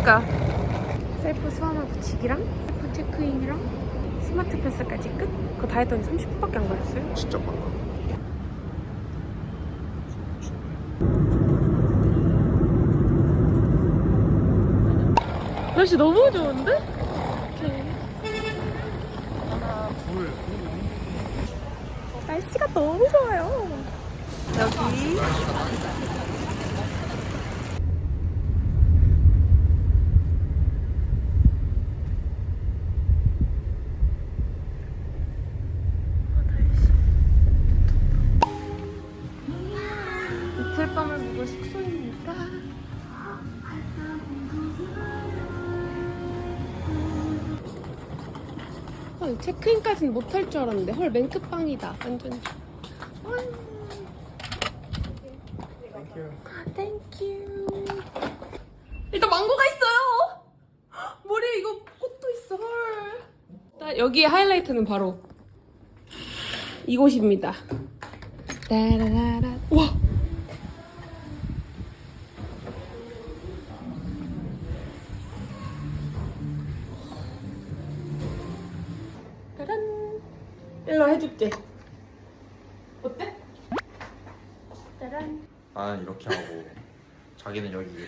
그니까 셀프 수화물 붙이기랑 셀프 체크인이랑 스마트 패스까지 끝? 그거 다 했더니 30분밖에 안 걸렸어요 진짜 빨라. 날씨 너무 좋은데? 날씨가 너무 좋아요 여기 아, 체크인까지는 못할 줄 알았는데 헐 맨끝방이다 완전. 땡큐 일단 망고가 있어요. 머리에 이거 꽃도 있어 헐. 나- 여기에 하이라이트는 바로 이곳입니다. 따라라라. 와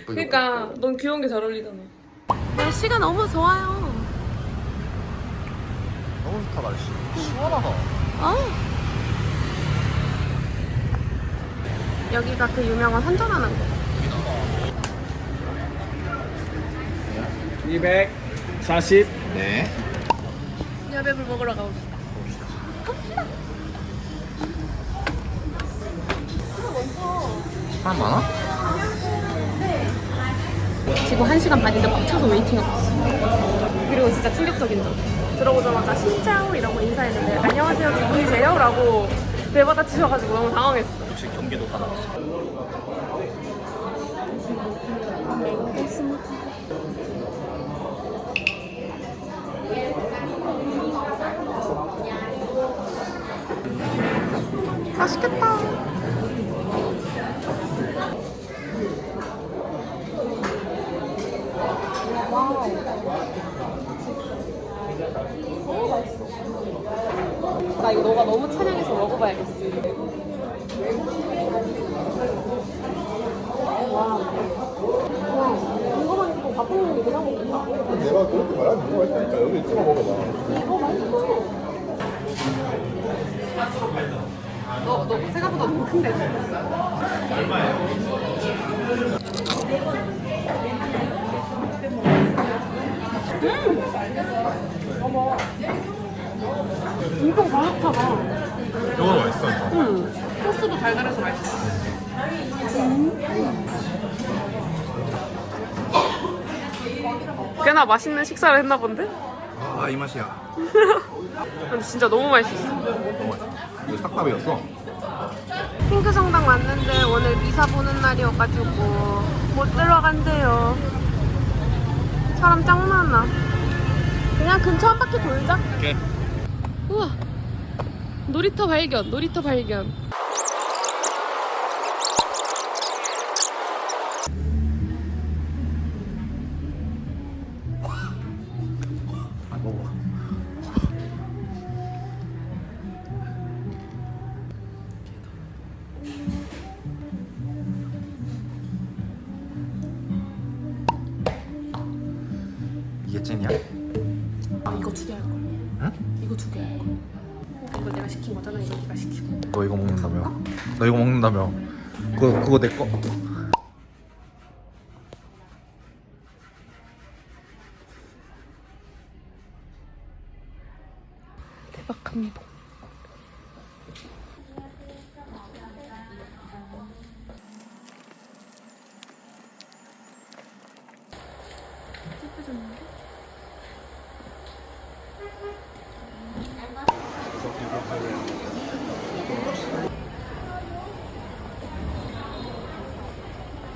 그러니까. 넌 귀여운 게 잘 어울리잖아 날씨가 너무 좋아요 너무 좋다 날씨. 시원하다. 어? 여기가 그 유명한 환전하는 거240 네. 야배불 먹으러 가봅시다 사람 많아? 지금 1시간 반인데 꽉 차서 웨이팅하고 있어 그리고 진짜 충격적인 점 들어오자마자 신짜오 이라고 인사했는데 안녕하세요 두 분이세요? 라고 대받아 치셔가지고 너무 당황했어 역시 경기도 다 나왔어. 맛있겠다 이거 너가 너무 찬양해서 먹어봐야겠어. 와. 이거만 그냥 먹겠다. 내가 그렇게 말하면 뭐가 있다니까 여기 찍어 먹어봐. 이거 맛있어. 너, 너 생각보다 너무 큰데? 음! 엄청 바삭하다. 이거 맛있어. 이거. 응. 소스도 달달해서 맛있어. 꽤나 맛있는 식사를 했나 본데? 아 이 맛이야. 근데 진짜 너무 맛있었어. 너무 맛있어. 이거 싹밥이었어. 핑크 성당 왔는데 오늘 미사 보는 날이어가지고 못 들어간대요. 사람 짱 많아. 그냥 근처 한 바퀴 돌자. 오케이. 우와. 놀이터 발견, 놀이터 발견. 예뻐졌는데?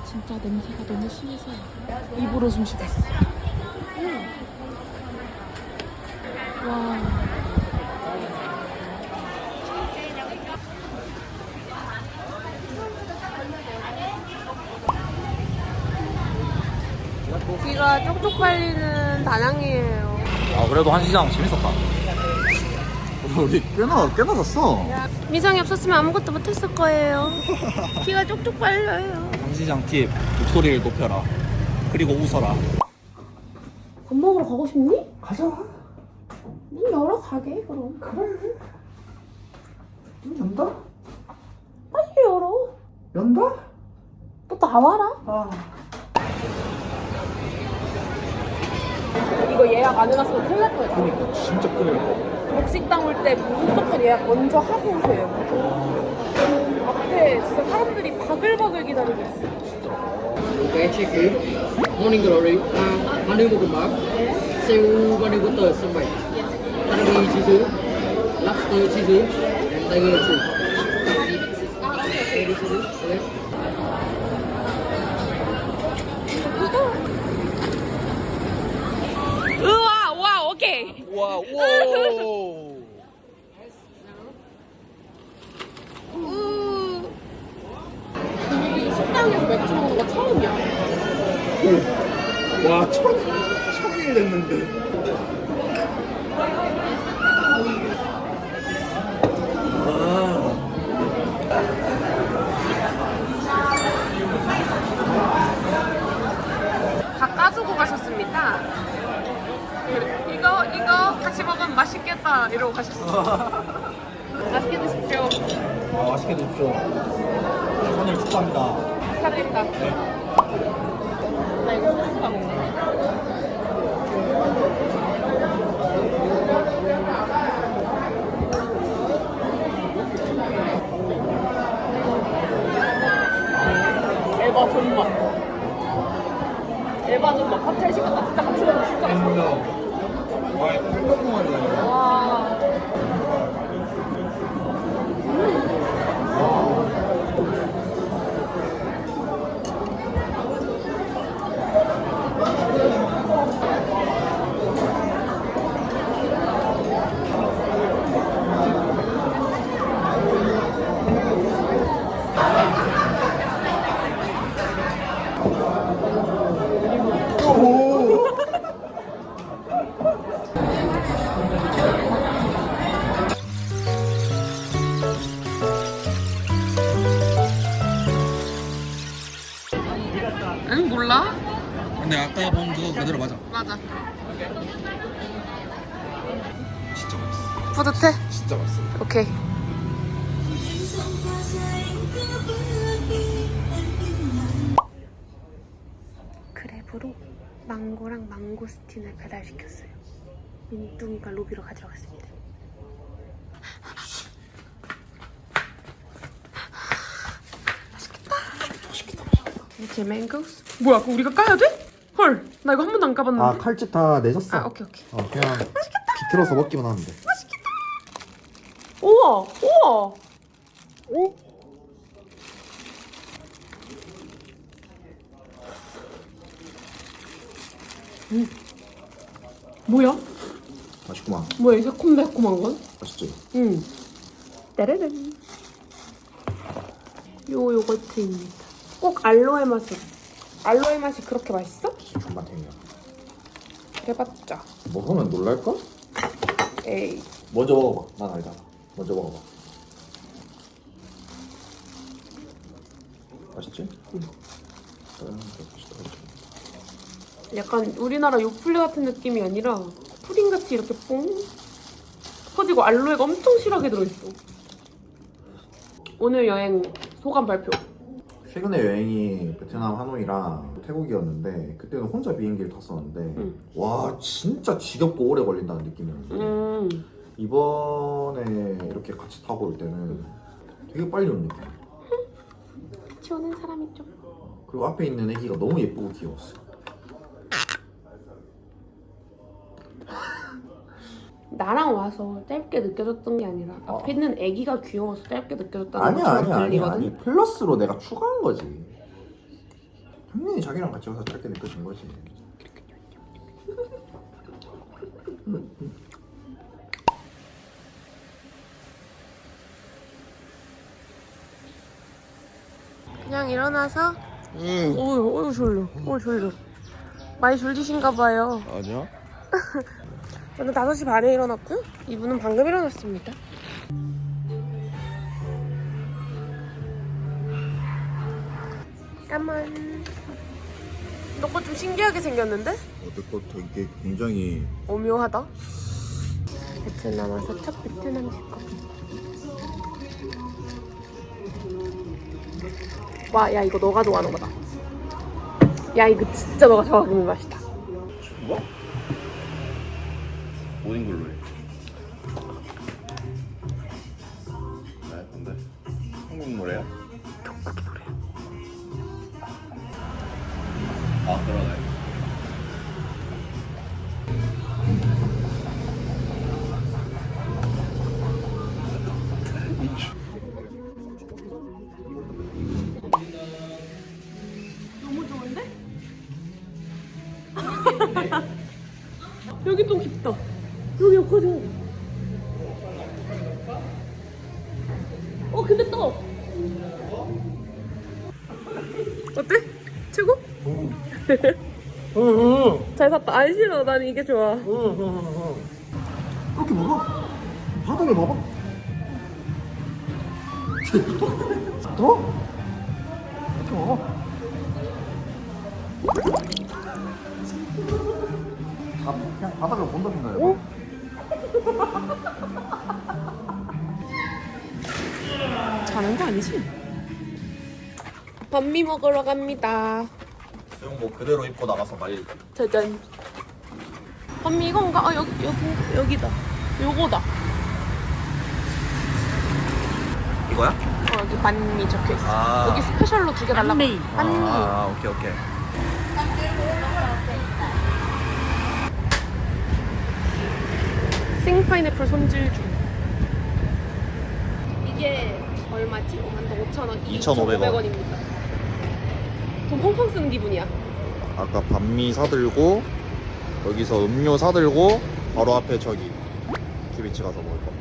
진짜 냄새가 너무 심해서 입으로 숨 쉬고 있어. 와. 고기가 조금 쪽쪽 빨리는 다낭이에요. 아 그래도 한 시장 재밌었다 우리 꽤나 꽤나 잤어 미성이 없었으면 아무것도 못했을 거예요. 키가 쪽쪽 빨려요. 한 시장 팁 목소리를 높여라 그리고 웃어라 밥 먹으러 가고 싶니? 가자 문 열어 가게 그럼. 그래 문 연다? 빨리 열어. 연다? 또 나와라. 아 이거 예약 안 해놨으면 큰일 날 거예요. 그러니까 진짜 큰일 나 목식당 올 때 무조건 예약 먼저 하고 오세요. 앞에 진짜 사람들이 바글바글 기다리고 있어. vé check in morning glory à, menu một bát siêu menu butter sân bay Hanabi cheese lobster cheese and tiger soup Tiger soup, okay. 으와, 와, 우와 오이 식당에서 맥주 먹는 거 처음이야. 와, 천, 천일 됐는데. 다 까주고 가셨습니다. 이거, 이거 같이 먹으면 이러고 가셨어. 맛있게 드십시오. 아, 맛있게 드십시오. 오늘 축하합니다. 축하드립니다. 나 이거 소스가 먹네. 에바 존맛. 에바 존맛. 칵테일 시켰다. 진짜 같이 먹으면 진짜 맛있어. 와, 햄버거말이다. 와. 민뚱이가 로비로 가지러 갔습니다. 맛있겠다. 이렇게 맹고스? 뭐야, 그거 우리가 까야 돼? 헐, 나 이거 한 번도 안 까봤는데. 아 칼집 다 내셨어. 아, 오케이, 오케이. 어 그냥 비틀어서 먹기만 하면 돼. 우와, 우와. 음. 뭐야? 맛있구만. 뭐야 이 새콤달콤한 건? 맛있지? 응. 따라란. 요 요거트입니다. 꼭 알로에 맛이. 알로에 맛이 그렇게 맛있어? 존맛탱이야. 해봤자. 먹으면 놀랄까? 에이. 먼저 먹어봐. 난 알잖아. 먼저 먹어봐. 맛있지? 응. 맛있다. 약간 우리나라 요플레 같은 느낌이 아니라 푸딩 같이 이렇게 뽕 퍼지고 알로에가 엄청 실하게 들어있어. 오늘 여행 소감 발표. 최근에 여행이 베트남 하노이랑 태국이었는데 그때는 혼자 비행기를 탔었는데 응. 와 진짜 지겹고 오래 걸린다는 느낌이었는데 음. 이번에 이렇게 같이 타고 올 때는 되게 빨리 온 느낌. 같이 오는 사람이 좀. 그리고 앞에 있는 애기가 너무 예쁘고 귀여웠어. 나랑 와서 짧게 느껴졌던 게 아니라 앞에 있는 애기가 귀여워서 짧게 느껴졌다는 아니야 것처럼 아니야 아니야 들리거든. 아니 플러스로 내가 추가한 거지. 당연히 자기랑 같이 와서 짧게 느껴진 거지. 그냥 일어나서 응. 어휴 어휴 졸려 어휴 졸려 많이 졸리신가 봐요. 아니야? 저는 5시 반에 일어났고 이분은 방금 일어났습니다. 까만. 너거 좀 신기하게 생겼는데? 어때 것도 이게 굉장히 오묘하다. 베트남 와서 첫 베트남 식권. 와, 야 이거 너가 좋아하는 거다. 야 이거 진짜 너가 좋아하는 맛이다. 뭐? 모든 걸로 해. 네, 근데 한국 노래야? 경국이 노래. 아, 그러네. 너무 좋은데? 여기 좀 깊다. 여기 여기까지. 어 근데 떠. 어때? 최고? 잘 샀다. 안 싫어. 난 이게 좋아. 이렇게 먹어? 바닥을 봐봐. 더? 이렇게 먹어. 다 그냥 바닥을 본다 생각해. 어? 아니지? 반미 먹으러 갑니다. 수영복 뭐 그대로 입고 나가서 말 짜잔. 언니 이건가? 아 여기 여기 여기다. 요거다. 이거야? 어, 여기 반미 적혀 있어. 아. 여기 스페셜로 두 개 달라고. 반미. 반미. 아, 오케이 오케이. 생 파인애플 손질 중. 이게 얼마지? 5만 5천 원. 2,500 원. 입니다 돈 펑펑 쓰는 기분이야. 아까 반미 사들고 여기서 음료 사들고 바로 앞에 저기 큐비치 가서 먹을 거.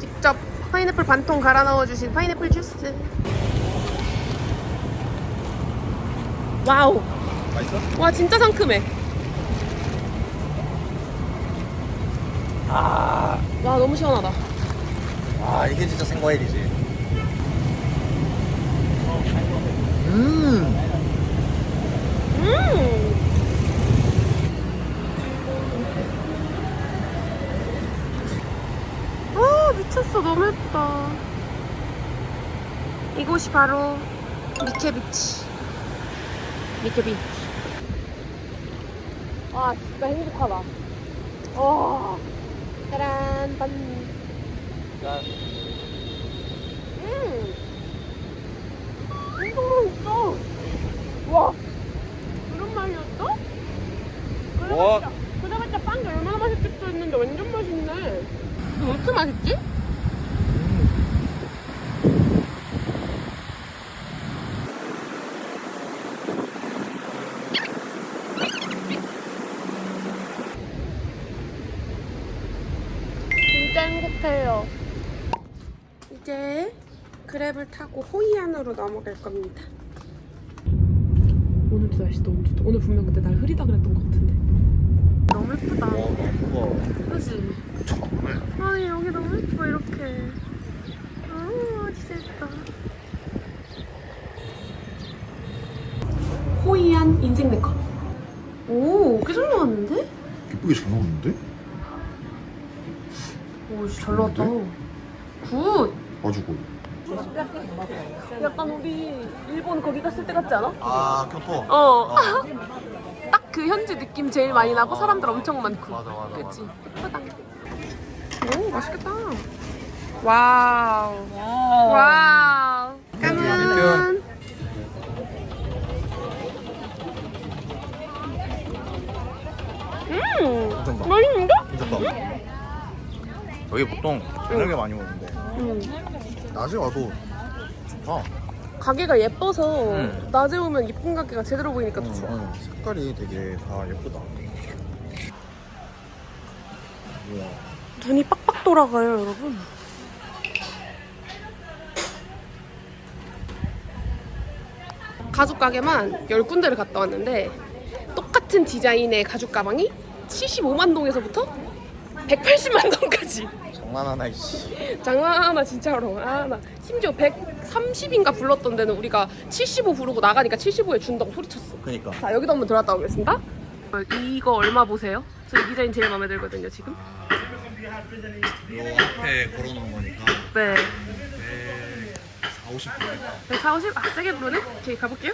직접 파인애플 반통 갈아 넣어주신 파인애플 주스. 와우. 맛있어? 와 진짜 상큼해. 아, 와 너무 시원하다. 아 이게 진짜 생과일이지. 음. 음. 아 미쳤어 너무 예쁘다. 이곳이 바로 미케비치. 미케비치. 와 진짜 행복하다. 와. 짜란 반. 음. 맛있어. 와. 그런 맛이었어? 와. 그래봤자, 그래봤자 빵이 얼마나 맛있겠어 했는데 완전 맛있네. 왜 이렇게 맛있지? 진짜 행복해요. 이제 그랩을 타고 호이 안으로 넘어갈 겁니다. 오늘도 날씨 너무 좋다. 오늘 분명 그때 날 흐리다 그랬던 것 같은데. 너무 예쁘다. 그지? 아니 여기 너무 예뻐 이렇게. 아 진짜 예쁘다. 호이안 인생 네컷. 오, 꽤 잘 나왔는데? 이쁘게 잘 나오는데? 오, 잘 나왔다. 굿. 가지고. 약간 우리 일본 거기 갔을 때 같지 않아? 아, 교토. 어. 딱 그 현지 느낌 제일 많이 나고 사람들 엄청 많고. 맞아, 맞아, 그치? 예쁘다. 오, 맛있겠다. 와우. 와우. 까만. 음, 괜찮다. 맛있는데? 괜찮다. 여기 보통 저녁에 많이 먹는데 음. 낮에 와도 좋다. 가게가 예뻐서 음. 낮에 오면 예쁜 가게가 제대로 보이니까 더 좋아. 응, 색깔이 되게 다 예쁘다. 우와. 눈이 빡빡 돌아가요, 여러분. 가죽 가게만 열 군데를 갔다 왔는데 똑같은 같은 디자인의 가죽 가방이 75만 동에서부터 180만 동까지. 장난하나 이씨 장난하나 진짜로. 아, 나 심지어 130인가 불렀던 데는 우리가 75 부르고 나가니까 75에 준다고 소리쳤어. 그니까 자 여기도 한번 들어갔다 오겠습니다. 이거 얼마 보세요? 저이 디자인 제일 마음에 들거든요 지금. 요 앞에 걸어놓은 거니까 네. 140, 50 140? 아 세게 부르네? 저기 가볼게요.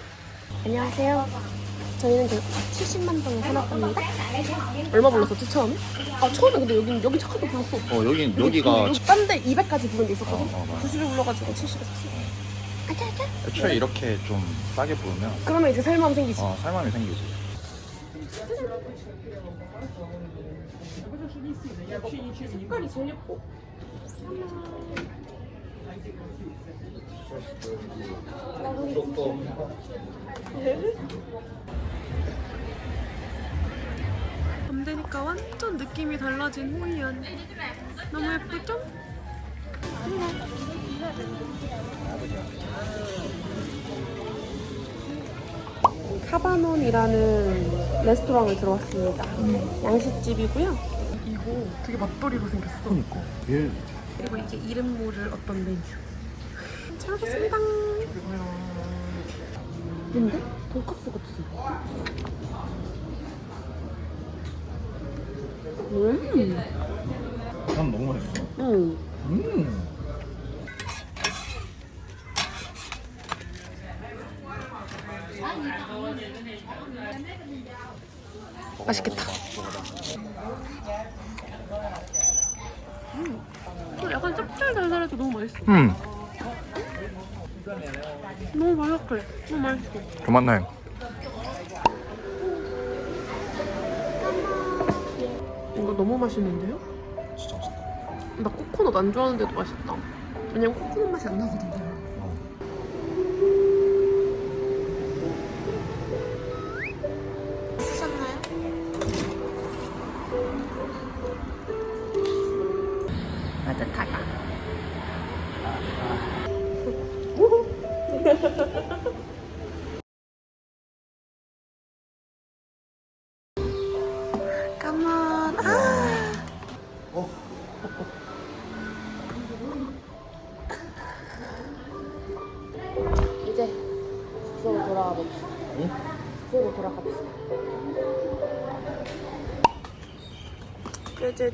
안녕하세요. 저희는 그 70만 동에 살았답니다. 얼마 불렀었지 처음에? 아 처음에 근데 여기 여기 잠깐 불렀어. 어 여긴 여기가 딴데 200까지 부른 데 있었거든. 어, 어, 맞아. 90에 불러가지고 70에 샀어. 아차 아차. 애초에 이렇게 좀 싸게 부르면 그러면 이제 살마음 생기지. 어 살만이 생기지 색깔이 제일 예뻐. 밤 되니까 완전 느낌이 달라진 호이안. 너무 예쁘죠? 카바논이라는 레스토랑을 들어왔습니다. 양식집이고요. 이거 되게 맛돌이로 생겼어. 그니까 얘 그리고 이게 이름 모를 어떤 메뉴. 잘 먹겠습니다. 근데 돈까스 같아. 음, 난 너무 맛있어 음. 음 맛있겠다. 음, 약간 짭짤달달해서 너무 맛있어. 음. 너무 바삭해. 너무 맛있어. 그만해 이거 너무 맛있는데요? 진짜 맛있다 나 코코넛 안 좋아하는데도 맛있다. 왜냐면 코코넛 맛이 안 나거든. 별로. 쓰셨나요? 따뜻하다.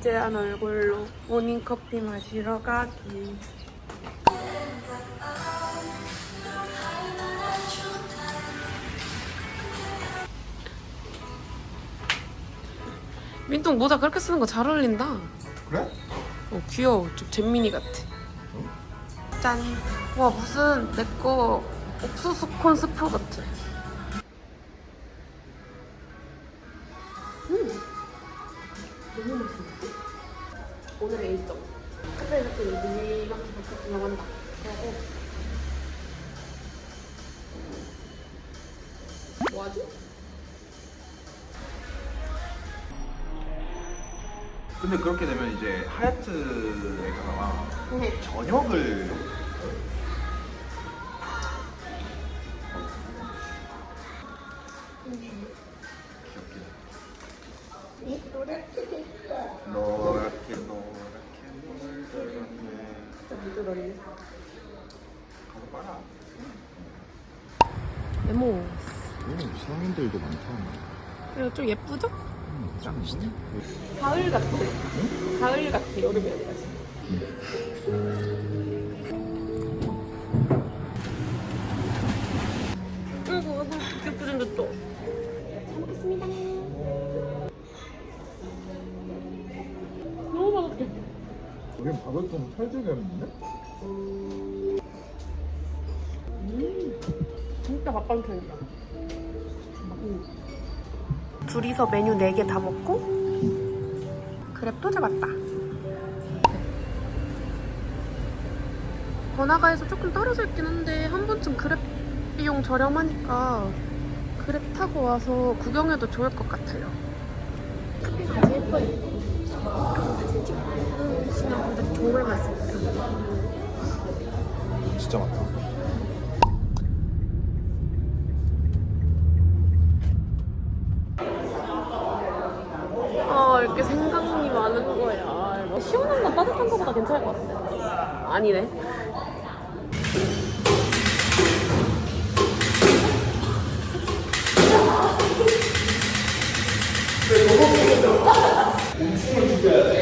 꾀죄죄한 얼굴로 모닝커피 마시러 가기. 민똥 모자 그렇게 쓰는 거 잘 어울린다. 그래? 어, 귀여워. 좀 잼민이 같아. 짠. 와, 무슨 내 거 옥수수 콘 스프 같아. 오늘의 일정. 카페에 이렇게 밀만큼 밖에 나간다. 그리고 뭐하지? 근데 그렇게 되면 이제 하얏트에다가 네. 저녁을 좀 예쁘죠? 가을 같아. 가을 같아. 여름이 아니라. 아이고, 아이고, 예쁘게 생겼다. 잘 먹겠습니다. 너무 맛있게. 여긴 밥을 좀 탈주겠는데? 음, 진짜 밥반찬이다. 음. 둘이서 메뉴 4개 다 먹고 그랩 또 잡았다. 번화가에서 조금 떨어져 있긴 한데 한 번쯤 그랩 비용 저렴하니까 그랩 타고 와서 구경해도 좋을 것 같아요. 카페가 아주 예뻐요. 사진 찍으시는 분들이 정말 많습니 이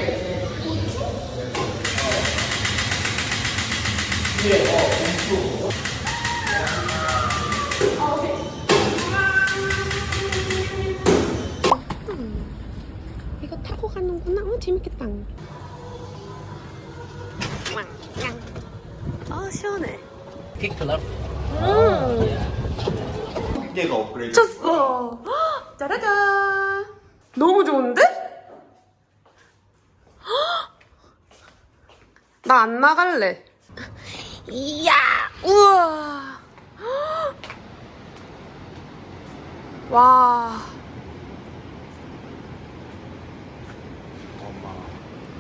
안 나갈래. 이야, 우와. 헉. 와.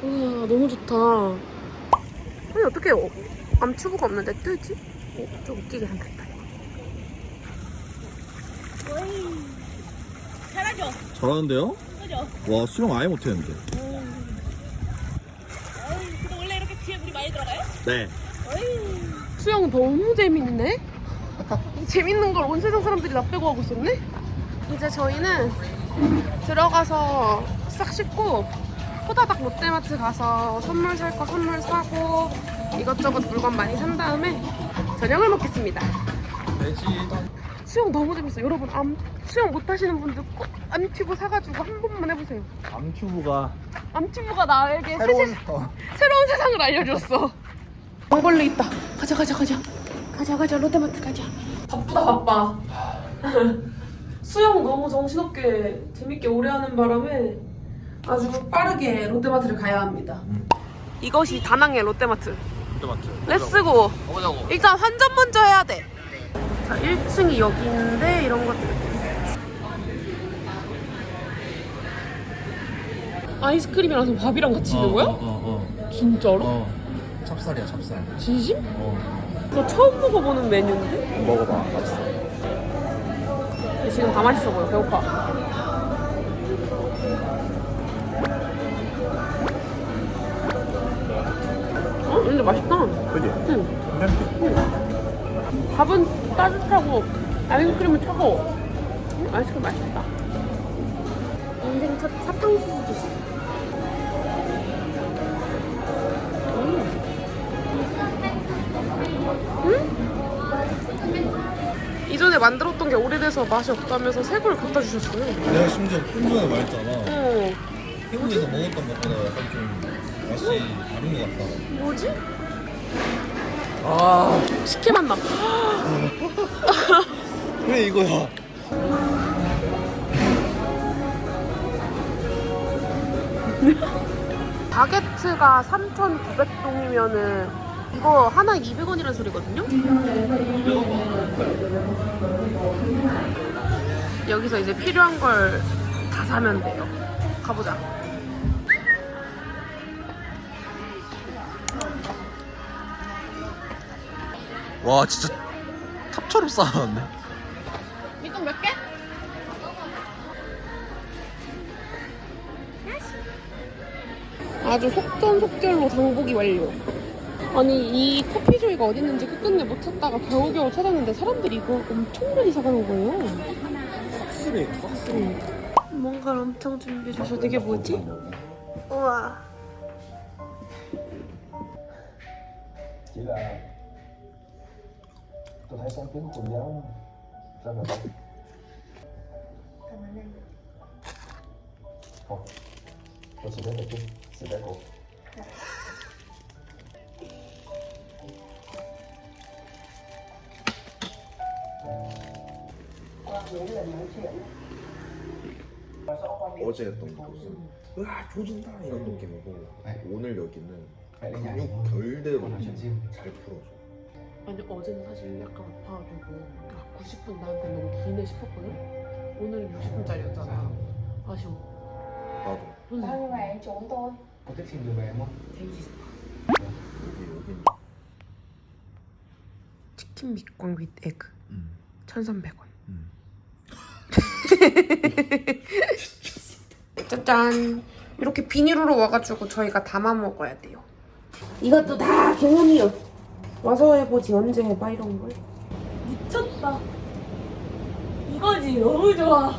우와, 너무 좋다. 아니, 어떻게 어, 암튜브가 없는데 뜨지? 어, 좀 웃기게 생겼다. 잘하는데요? 와 수영 아예 못했는데. 원래 이렇게 뒤에 물이 많이 들어가요? 네. 수영 너무 재밌네. 이 재밌는 걸 온 세상 사람들이 나 빼고 하고 있었네. 이제 저희는 들어가서 싹 씻고 호다닥 롯데마트 가서 선물 살 거 선물 사고 이것저것 물건 많이 산 다음에 저녁을 먹겠습니다. 돼지. 수영 너무 재밌어. 요 여러분 암 수영 못 하시는 분들 꼭 암튜브 사가지고 한 번만 해보세요. 암튜브가 암튜브가 나에게 새로운 세상- 어, 새로운 세상을 알려줬어. 왕벌레 있다. 가자 가자 가자. 가자 가자 롯데마트 가자. 바쁘다 바빠. 수영 너무 정신없게 재밌게 오래 하는 바람에 아주 빠르게 롯데마트를 가야 합니다. 이것이 다낭의 롯데마트. 롯데마트. 렛츠고. 가보자고. 일단 환전 먼저 해야 돼. 자 1층이 여기 있는데 이런 것들. 아이스크림이라서 밥이랑 같이 있는 거야? 어, 어, 진짜로? 어. 어. 찹쌀이야 찹쌀. 진심? 어. 저 처음 먹어보는 메뉴인데? 먹어봐. 맛있어. 근데 지금 다 맛있어 보여. 배고파. 어? 근데 맛있다. 그지? 응. 괜찮지? 밥은 따뜻하고 아이스크림은 차가워. 음, 아이스크림 맛있다. 인생 첫 사탕수수 주스. 음. 이전에 만들었던 게 오래돼서 맛이 없다면서 새 걸 갖다 주셨어요. 내가 심지어 좀 전에 말했잖아. 어, 태국에서 먹었던 것보다 약간 좀 맛이 다른 것 같다. 뭐지? 아 식혜 맛 나. 그래 이거야. 바게트가 3,900동이면은 이거 하나 200원이라는 소리거든요? 여기서 이제 필요한 걸 다 사면 돼요. 가보자. 와 진짜 탑처럼 쌓아놨네. 이거 몇 개? 아주 속전속결로 장보기 완료. 아니 이 커피조이가 어디 있는지 끝끝내 못 찾다가 겨우겨우 찾았는데 사람들이 이거 엄청 많이 사가는 거예요. 싹쓸이 싹쓸이. 뭔가를 엄청 준비해 주셔. 이게 뭐지? 우와. chỉ là tôi thấy sáng kiến cô giáo là Thôi, tôi sẽ đến 어제 했던 곳은 으아 조진다 이런 느낌이고 오늘 여기는 근육 결대로 chuyện riêng 잘 풀어줘. 아니 어제는 사실 약간 아파가지고 아 90분 나한테 너무 기네 싶었거든? 오늘은 60분짜리였잖아 아쉬워 나도 응. Ngày anh trốn tôi? Cô thích xin đưa về em không? 데이지 여기 여기 치킨 밑광 윗 에그 음. 1300원 음. 짜잔 이렇게 비닐으로 와가지고 저희가 담아 먹어야 돼요. 이것도 다 경험이요. 와서 해보지 언제 해봐 이런 걸. 미쳤다. 이거지 너무 좋아.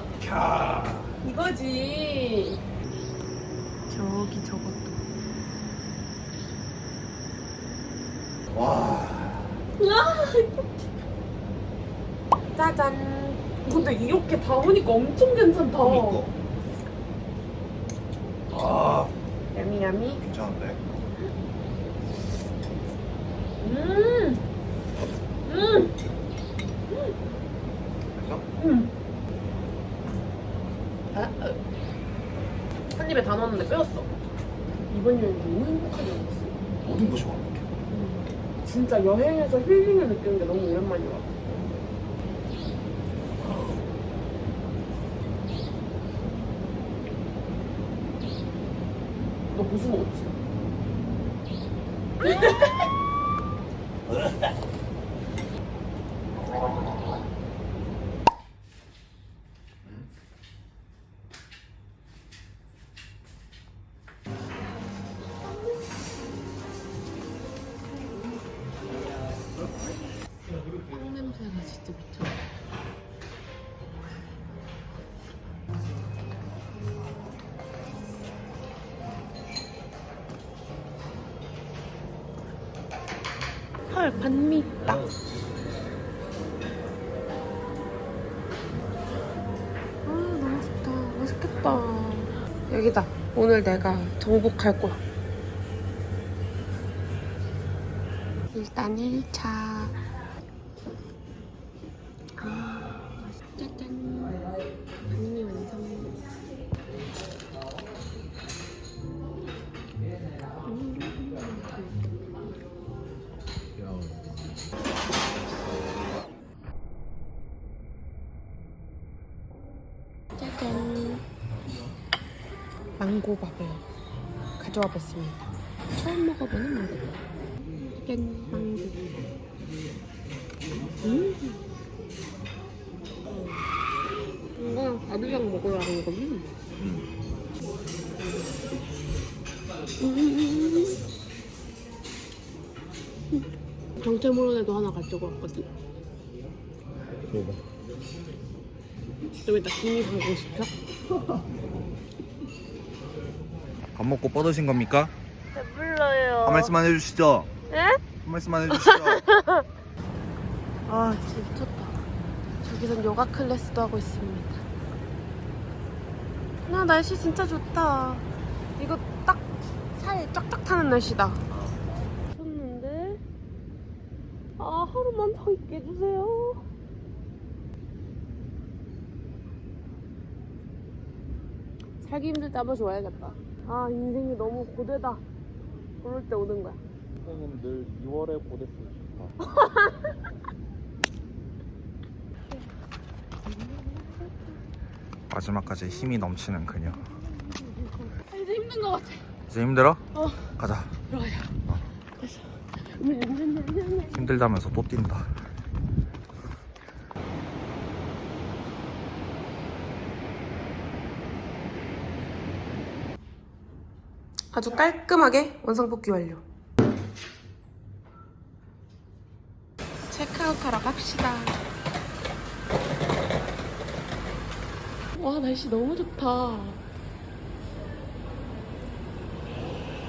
이거지. 저기 저것도. 와 짜잔. 근데 이렇게 담으니까 엄청 괜찮다. 그니까 아 야미 야미. 괜찮은데? 음. 음. 그래서? 음. 아, 어. 한 입에 다 넣었는데 빼었어. 이번 여행 너무 행복하게 먹었어. 모든 것이 완벽해 진짜 여행에서 힐링을 느끼는 게 너무 오랜만인 것 너 고수 맛있겠다. 여기다. 오늘 내가 정복할 거야. 일단 1차. 정체모론에도 하나 가지고 왔거든. 먹어 좀 이따 김이 방송 시켜? 밥 먹고 뻗으신 겁니까? 배불러요. 한 말씀만 해주시죠 에? 한 말씀만 해주시죠 아 진짜 미쳤다. 저기선 요가 클래스도 하고 있습니다. 아 날씨 진짜 좋다. 이거 딱 살 쫙쫙 타는 날씨다. 좋는데? 아 더 있게 해주세요. 살기 힘들 때 한번 좋아야겠다. 아 인생이 너무 고되다. 그럴 때 오는 거야. 선생님 늘 2월에 보냈으면 좋다 마지막까지 힘이 넘치는 그녀 아, 이제 힘든 것 같아. 이제 힘들어? 어. 가자 들어가자. 어. 됐어. 힘들다면서 또 뛴다 아주 깔끔하게 원상복귀 완료. 체크아웃하러 갑시다. 와 날씨 너무 좋다.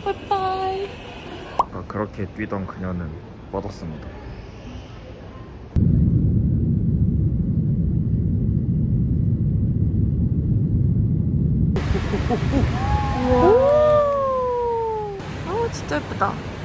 빠이빠이. 아까 그렇게 뛰던 그녀는 뻗었습니다 우와. 아 진짜 예쁘다.